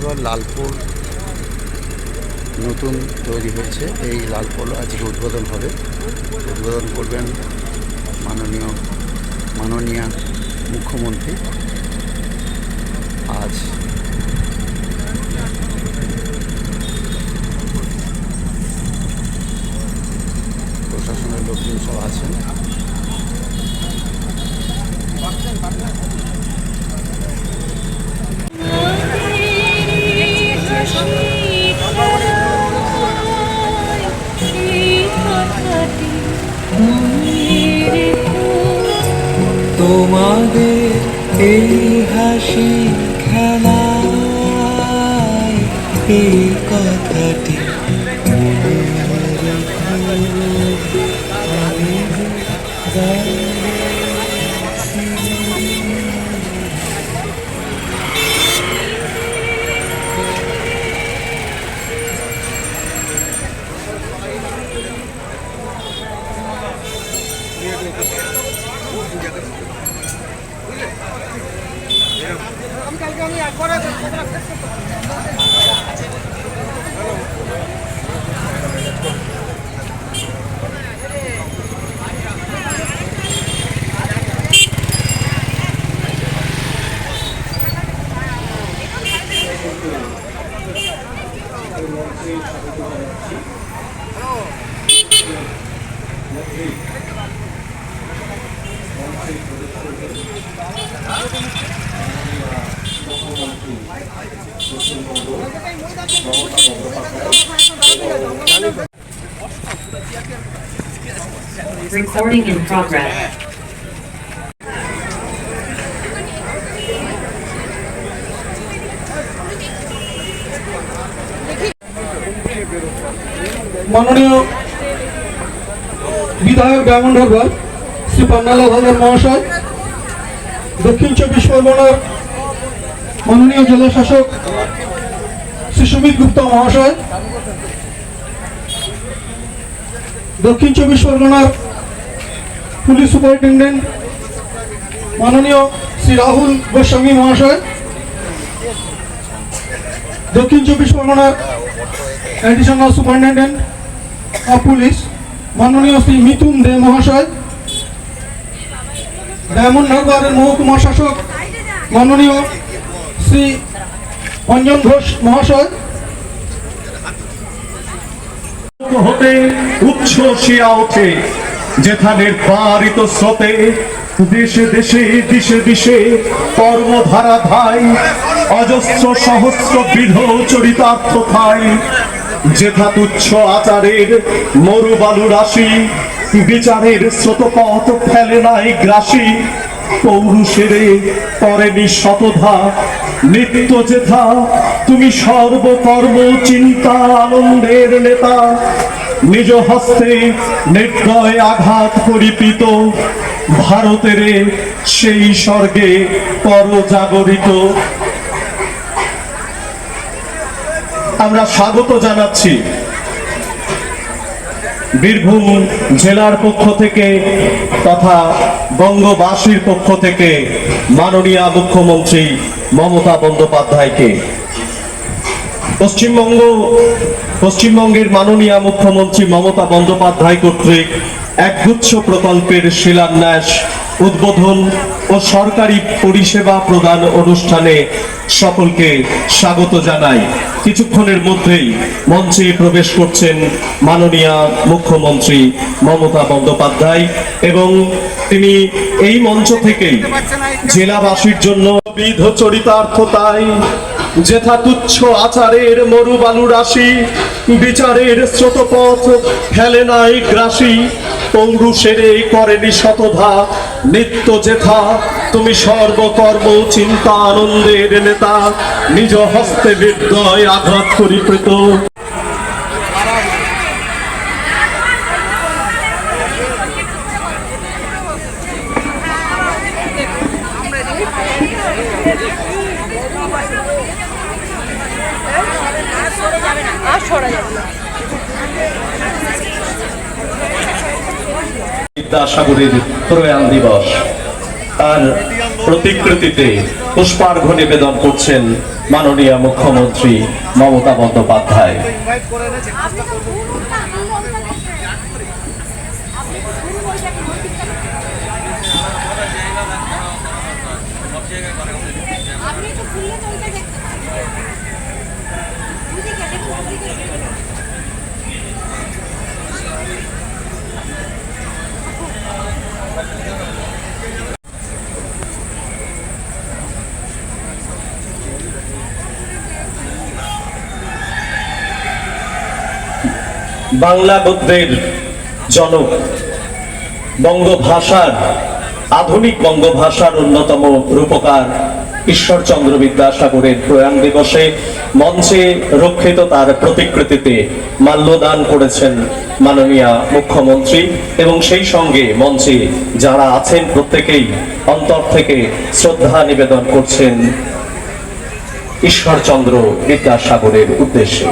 হারবার লালপুর নতুন তৈরি হয়েছে এই লালপুর আজকে উদ্বোধন হবে। উদ্বোধন করবেন মাননীয় মাননীয় মুখ্যমন্ত্রী। আজ প্রশাসনের লোকজন সব আছেন। হাসি খেলায় এই কথাটি মনে রেখো। আমি Recording in progress. মাননীয় বিধায়ক ডায়মন্ড হারবার শ্রী পান্নালাল হালদার মহাশয়, দক্ষিণ চব্বিশ পরগনার মাননীয় জেলা শাসক শ্রী সুমিত গুপ্তা মহাশয়, দক্ষিণ চব্বিশ পরগনার পুলিশ সুপারিনটেন্ডেন্ট মাননীয় শ্রী রাহুল গোস্বামী মহাশয়, দক্ষিণ চব্বিশ পরগনার অ্যাডিশনাল সুপারিনটেন্ডেন্ট অফ পুলিশ মাননীয় শ্রী মিথুন দে মহাশয় ডায়মন্ড হারবারের মহকুমা শাসক, মাননীয় শ্রী অঞ্জন ঘোষ মহাশয়। হতে, উচ্ছ্বসিয়া ওঠে। যেখানের পারিত স্রোতে দেশে দেশে, দিশে দিশে কর্মধারা ধাই, অজস্র সহস্র বিধ চরিতার্থ খাই যেথা তুচ্ছ আচারের মরুবালু রাশি, বিচারের স্রোতপথ ফেলে নাই গ্রাসী। পৌরুষেরে করেনি শতধা, নিত্য যেথা, তুমি সর্বকর্ম চিন্তা আনন্দের নেতা। নিজ হস্তে নির্দয় আঘাত পরিপিত ভারতের সেই স্বর্গে পর জাগরিত আমরা স্বাগত জানাচ্ছি বীরভূম জেলার পক্ষ থেকে তথা বঙ্গবাসীর পক্ষ থেকে মাননীয় মুখ্যমন্ত্রী মমতা বন্দ্যোপাধ্যায়কে। পশ্চিমবঙ্গ, পশ্চিমবঙ্গের মাননীয় মুখ্যমন্ত্রী মমতা বন্দ্যোপাধ্যায় কর্তৃক একগুচ্ছ প্রকল্পের শিলান্যাস, উদ্বোধন ও সরকারি পরিষেবা প্রদান অনুষ্ঠানে সকলকে স্বাগত জানাই। কিছুক্ষণের মধ্যেই মঞ্চে প্রবেশ করছেন মাননীয় মুখ্যমন্ত্রী মমতা বন্দ্যোপাধ্যায় এবং তিনি এই মঞ্চ থেকেই জেলাবাসীর জন্য বিধ চরিতার্থতায় যেথা তুচ্ছ আচারের মরুবালু রাশি, বিচারের স্রোতপথ ফেলে নাই গ্রাসী। পৌরুষেরে করেনি শতধা, নিত্য যেথা। তুমি সর্বকর্ম চিন্তা আনন্দের নেতা, নিজ হস্তে হৃদয় আঘাত করিকৃত বিদ্যাসাগরের প্রয়াণ দিবস। তার প্রতিকৃতিতে পুষ্পার্ঘ নিবেদন করছেন মাননীয় মুখ্যমন্ত্রী মমতা বন্দ্যোপাধ্যায়। বাংলা গদ্যের জনক, বঙ্গভাষার, আধুনিক বঙ্গভাষার অন্যতম রূপকার ঈশ্বরচন্দ্র বিদ্যাসাগরের প্রয়াণ দিবসে মঞ্চে রক্ষিত তার প্রতিকৃতিতে মাল্যদান করেছেন মাননীয় মুখ্যমন্ত্রী এবং সেই সঙ্গে মঞ্চে যারা আছেন প্রত্যেকেই অন্তর থেকে শ্রদ্ধা নিবেদন করছেন ঈশ্বরচন্দ্র বিদ্যাসাগরের উদ্দেশ্যে।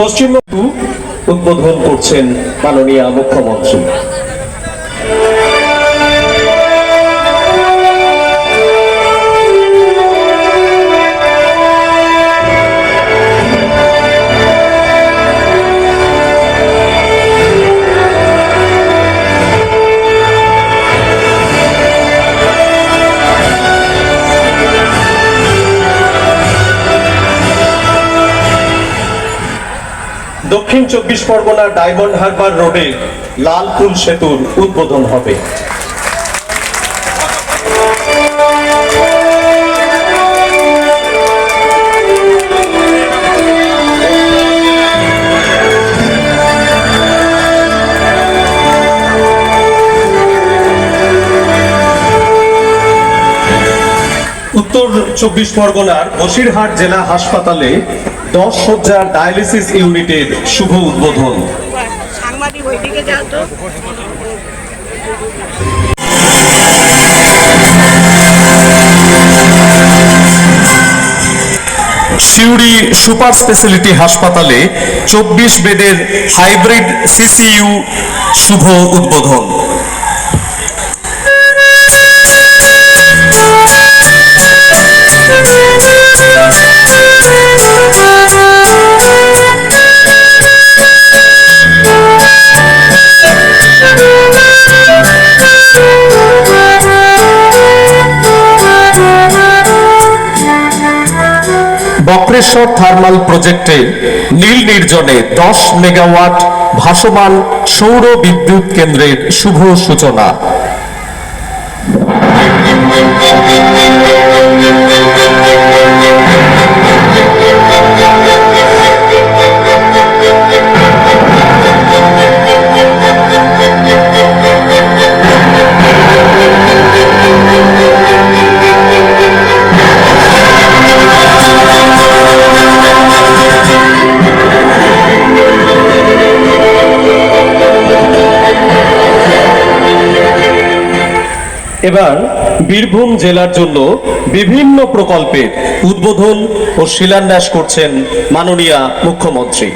পশ্চিমবঙ্গ উদ্বোধন করছেন মাননীয় মুখ্যমন্ত্রী। দক্ষিণ চব্বিশ পরগনার ডায়মন্ড হারবার রোডে লালপুল সেতুর উদ্বোধন হবে। উত্তর চব্বিশ পরগনার বসিরহাট জেলা হাসপাতালে দশ শয্যার ডায়ালিসিস ইউনিটের শুভ উদ্বোধন। সিউড়ি সুপার স্পেশালিটি হাসপাতালে চব্বিশ বেডের হাইব্রিড সিসিইউ শুভ উদ্বোধন। বক্রেশ্বর থার্মাল প্রজেক্টে নীল নির্জনে দশ মেগাওয়াট ভাসমান সৌর বিদ্যুৎ কেন্দ্রের শুভ সূচনা। এবার বীরভূম জেলার জন্য বিভিন্ন প্রকল্পের উদ্বোধন ও শিলান্যাস করছেন মাননীয় মুখ্যমন্ত্রী।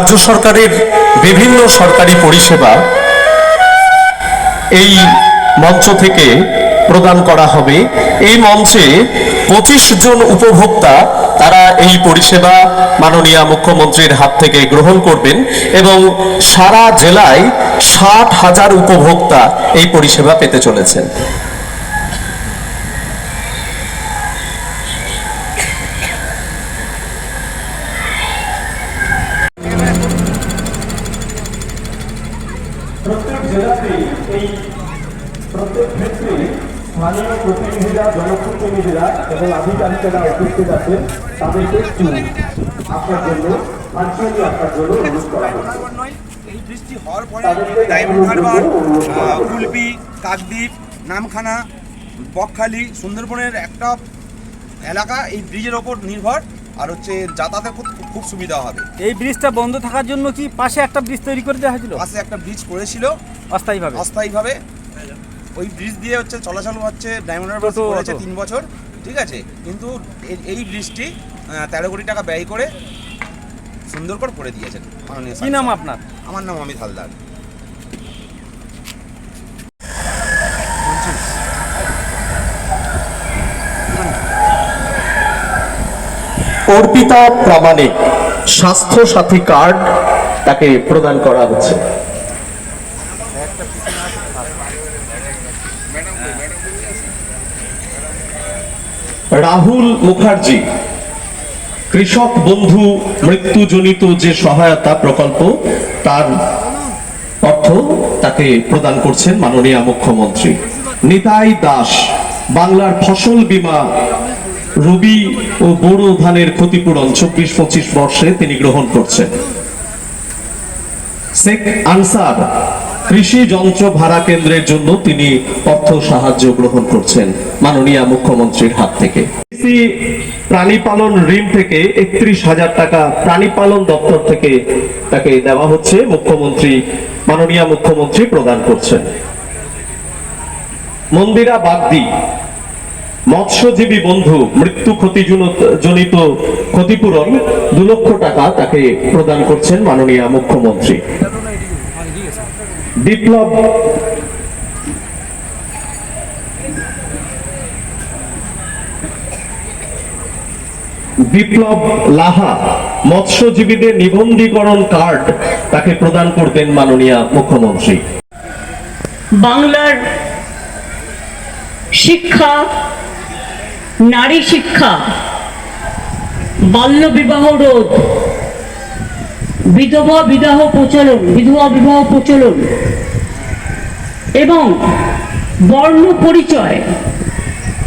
রাজ্য সরকারের বিভিন্ন সরকারি পরিষেবা এই মঞ্চ থেকে প্রদান করা হবে। এই মঞ্চে পঁচিশ জন উপভোক্তা তারা এই পরিষেবা মাননীয় মুখ্যমন্ত্রীর হাত থেকে গ্রহণ করবেন এবং সারা জেলায় ষাট হাজার উপভোক্তা এই পরিষেবা পেতে চলেছেন। জেলাতেই এই প্রত্যেক ক্ষেত্রে স্থানীয় প্রতিনিধিরা জনপ্রতিনিধিরা এবং আধিকারিকেরা উপস্থিত আছেন। তাদেরকে একটু আপনার জন্য আপনার জন্য অনুরোধ করা হচ্ছে। নয় বৃষ্টি হওয়ার পরে। কুলপি কাকদ্বীপ নামখানা বকখালি সুন্দরবনের একটা এলাকা এই ব্রিজের ওপর নির্ভর। আর হচ্ছে যাতায়াতের খুব খুব সুবিধা হবে। এই ব্রিজটা বন্ধ থাকার জন্য কি পাশে একটা ব্রিজ তৈরি করে দেওয়া হয়েছিল? পাশে একটা ব্রিজ করেছিল। অস্থায়ীভাবে। অস্থায়ীভাবে। ওই ব্রিজ দিয়ে হচ্ছে চলাচল হচ্ছে ডায়মন্ড হারবার করেছে তিন বছর ঠিক আছে? কিন্তু এই- এই ব্রিজটি তেরো কোটি টাকা ব্যয় করে সুন্দর করে করে দিয়েছেন। কি নাম আপনার? আমার নাম অমিত হালদার। অর্পিতা প্রামাণিক স্বাস্থ্য সাথী কার্ড তাকে প্রদান করা হচ্ছে। রাহুল মুখার্জি, কৃষক বন্ধু মৃত্যুজনিত যে সহায়তা প্রকল্প, তার অর্থ তাকে প্রদান করছেন মাননীয় মুখ্যমন্ত্রী। নিতাই দাস, বাংলার ফসল বীমা রবি ও বোরো ধানের ক্ষতিপূরণ চব্বিশ, পঁচিশ বর্ষে তিনি গ্রহণ করছেন। শেখ আনসার কৃষি যন্ত্র ভাড়া কেন্দ্রের জন্য তিনি অর্থ সাহায্য গ্রহণ করছেন মাননীয় মুখ্যমন্ত্রীর হাত থেকে। প্রাণী পালন ঋণ থেকে একত্রিশ হাজার টাকা প্রাণী পালন দপ্তর থেকে তাকে দেওয়া হচ্ছে, মুখ্যমন্ত্রী, মাননীয় মুখ্যমন্ত্রী প্রদান করছেন। মন্দিরা বাগদি মৎস্যজীবী বন্ধু মৃত্যু ক্ষতিজনিত- জনিত ক্ষতিপূরণ দু লক্ষ টাকা তাকে প্রদান করছেন মাননীয় মুখ্যমন্ত্রী। বিপ্লব বিপ্লব লাহা মৎস্যজীবীদের নিবন্ধীকরণ কার্ড তাকে প্রদান করতেন মাননীয় মুখ্যমন্ত্রী। বাংলার শিক্ষা নারী শিক্ষা, বাল্য বিবাহ রোধ, বিধবা বিবাহ প্রচলন, বিধবা বিবাহ প্রচলন এবং বর্ণ পরিচয়,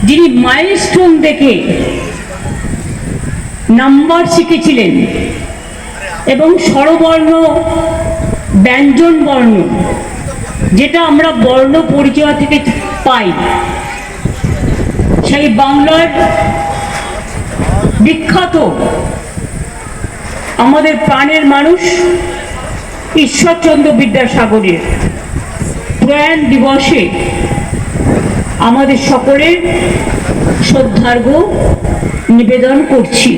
যিনি মাইলস্টোন দেখে নাম্বার শিখেছিলেন এবং স্বরবর্ণ ব্যঞ্জন বর্ণ যেটা আমরা বর্ণ পরিচয় থেকে পাই। সেই বাংলার বিখ্যাত আমাদের প্রাণের মানুষ ঈশ্বরচন্দ্র বিদ্যাসাগরের প্রয়াণ দিবসে আমাদের সকলের শ্রদ্ধার্ঘ নিবেদন করছি।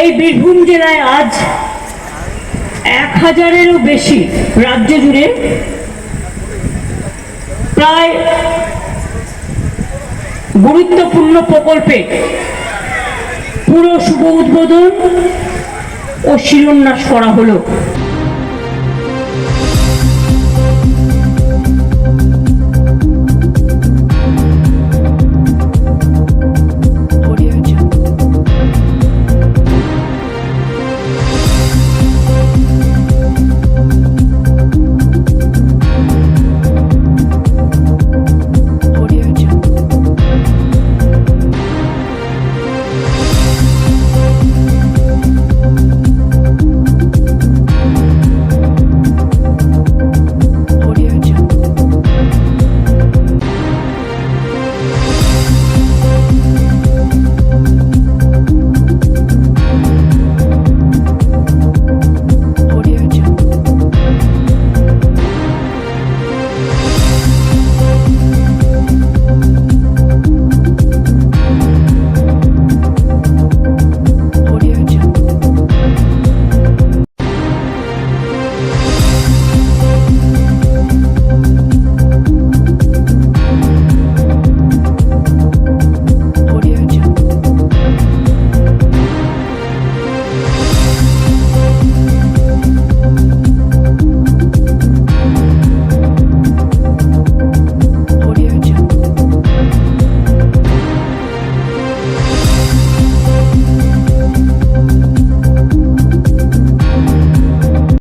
এই বীরভূম জেলায় আজ এক হাজারেরও বেশি রাজ্য জুড়ে প্রায় গুরুত্বপূর্ণ প্রকল্পে পুরো শুভ উদ্বোধন ও শিলান্যাস করা হলো।